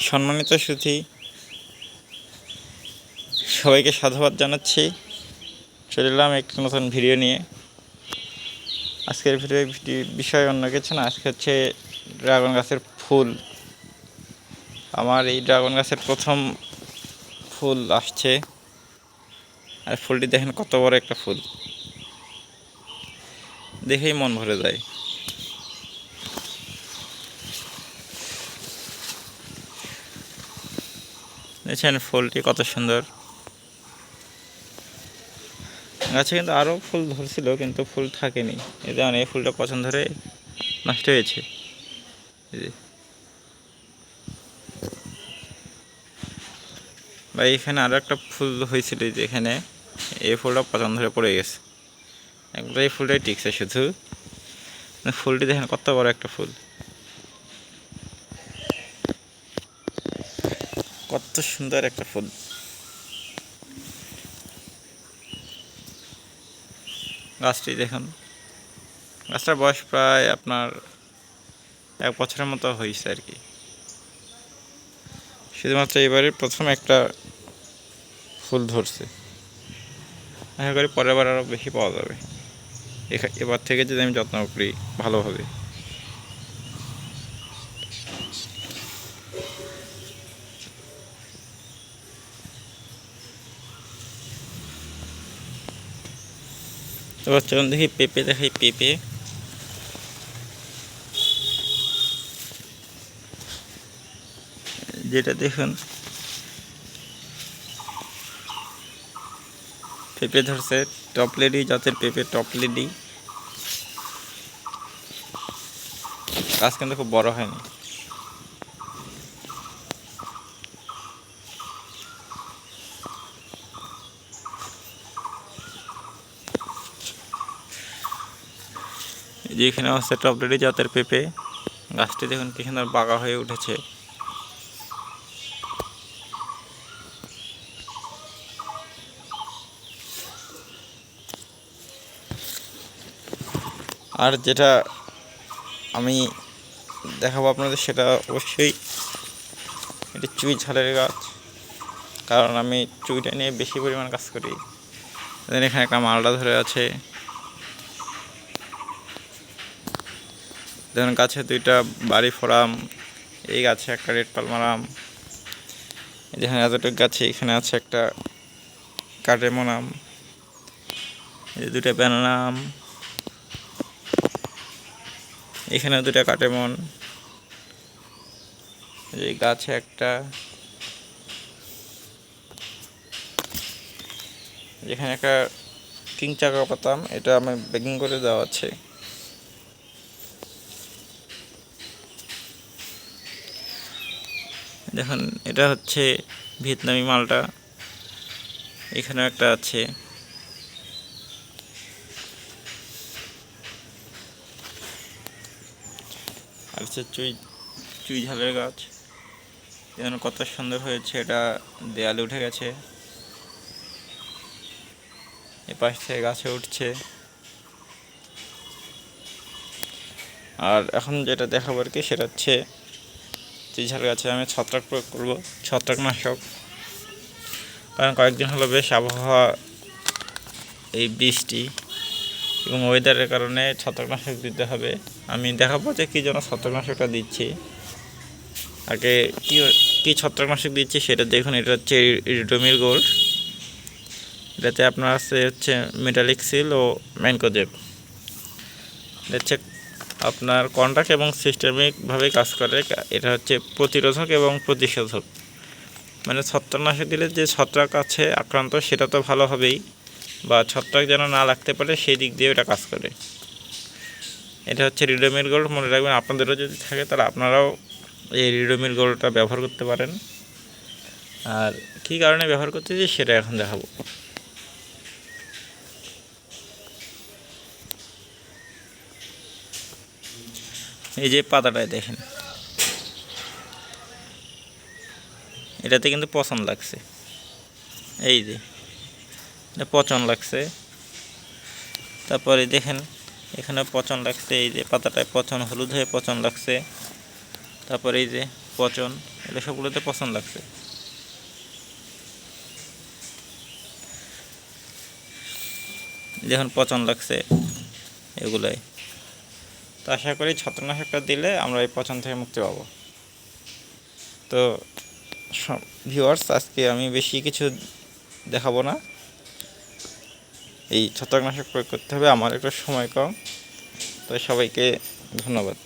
সম্মানিত সুধী সবাইকে সাধুবাদ জানাচ্ছি। চলে এলাম একটি নতুন ভিডিও নিয়ে। আজকের ভিডিও ভিডি- বিষয় অন্য কিছু না, আজকে হচ্ছে ড্রাগন গাছের ফুল। আমার এই ড্রাগন গাছের প্রথম ফুল আসছে। আর ফুলটি দেখেন কত বড় একটা ফুল। দেখেই মন ভরে যায়। দেখছেন ফুলটি কত সুন্দর। গাছে কিন্তু আরও ফুল ধরছিল, কিন্তু ফুল থাকেনি। যেমন এই ফুলটা পছন্দ ধরে নষ্ট হয়েছে। বা এখানে আরও একটা ফুল হয়েছিল এই যে এখানে। এই ফুলটা পছন্দ ধরে পড়ে গেছে। একবার এই ফুলটাই টিকছে শুধু। ফুলটি দেখেন কত বড় একটা ফুল। কত সুন্দর একটা ফুল। গাছটি দেখুন। গাছটার বয়স প্রায় আপনার এক বছরের মতো হয়েছে আর কি। শুধুমাত্র এবারে প্রথম একটা ফুল ধরছে। আশা করি পরের বার আরও বেশি পাওয়া যাবে। এবার থেকে যদি আমি যত্ন করি ভালোভাবে। এবার চলুন দেখি পেঁপে দেখাই পেঁপে যেটা দেখুন পেঁপে ধরছে টপলেডি জাতের পেঁপে টপলেডি গাছ কিন্তু খুব বড় হয়নি এই যে এখানে হচ্ছে টপলেডি জাতের পেঁপে। গাছটি দেখুন কি সুন্দর বাঁকা হয়ে উঠেছে। আর যেটা আমি দেখাবো আপনাদের সেটা অবশ্যই এটি চুই ঝালের গাছ। কারণ আমি চুইটা নিয়ে বেশি পরিমাণ কাজ করি। এখানে একটা মালটা ধরে আছে। দেন গাছে দুইটা বাড়ি ফোরাম এই গাছে একটা রেড পালমারাম যেখানে এতটুকু গাছে, এখানে আছে একটা কাটেমন আম এই যে দুইটা ব্যানানা এখানে দুটা কাটেমন এই গাছে একটা, যেখানে একটা কিং চাকা পাতাম, এটা আমি বেকিং করে দেওয়া আছে। দেখুন, এটা হচ্ছে ভিয়েতনামি মালটা। এখানেও একটা আছে। আর চুই চুই ঝালের গাছ। যেন কত সুন্দর হয়েছে, এটা দেয়ালে উঠে গেছে। এ পাশ থেকে গাছে উঠছে। আর এখন যেটা দেখাবো আর কি, সেটা হচ্ছে ঝাল গাছে আমি ছত্রাক প্রয়োগ করব, ছত্রাকনাশক। কারণ কয়েকদিন হলো বেশ আবহাওয়া এই বৃষ্টি এবং ওয়েদারের কারণে ছত্রাকনাশক দিতে হবে। আমি দেখাবো যে কী জন্য ছত্রাকনাশকটা দিচ্ছি। আগে কী কী ছত্রাকনাশক দিচ্ছি সেটা দেখুন, এটা হচ্ছে রিডোমির গোল্ড। এটাতে আপনার আছে হচ্ছে মেটালিক সিল ও ম্যানকোজেব। হচ্ছে আপনার কন্ট্রাক্ট এবং সিস্টেমিকভাবে কাজ করে এটা হচ্ছে প্রতিরোধক এবং প্রতিষেধক। মানে ছত্রাকনাশক দিলে যে ছত্রাক আছে আক্রান্ত, সেটা তো ভালো হবেই, বা ছত্রাক যেন না লাগতে পারে, সেই দিক দিয়ে এটা কাজ করে। এটা হচ্ছে রিডোমির গোল্ড মনে রাখবেন আপনাদেরও যদি থাকে, তাহলে আপনারাও এই রিডোমির গোল্ডটা ব্যবহার করতে পারেন। আর কী কারণে ব্যবহার করতেছি সেটা এখন দেখাবো। এই যে পাতাটায় দেখেন। এটাতে কিন্তু পছন্দ লাগছে। এই যে, এটা পচন লাগছে। তারপরে দেখেন, এখানে পচন লাগছে, এই যে পাতাটায় পচন, হলুদ হয়ে পচন লাগছে। তারপরে এই যে পচন, এটা সবগুলোতে পছন্দ লাগছে। যখন পচন লাগছে এগুলাই তো আশা করি ছত্রনাশকটা দিলে আমরা এই পচন থেকে মুক্তি পাবো। তো ভিউয়ার্স আজকে আমি বেশি কিছু দেখাবো না। এই ছত্রাকনাশক প্রয়োগ করতে হবে, আমার একটু সময় কম। তো সবাইকে ধন্যবাদ।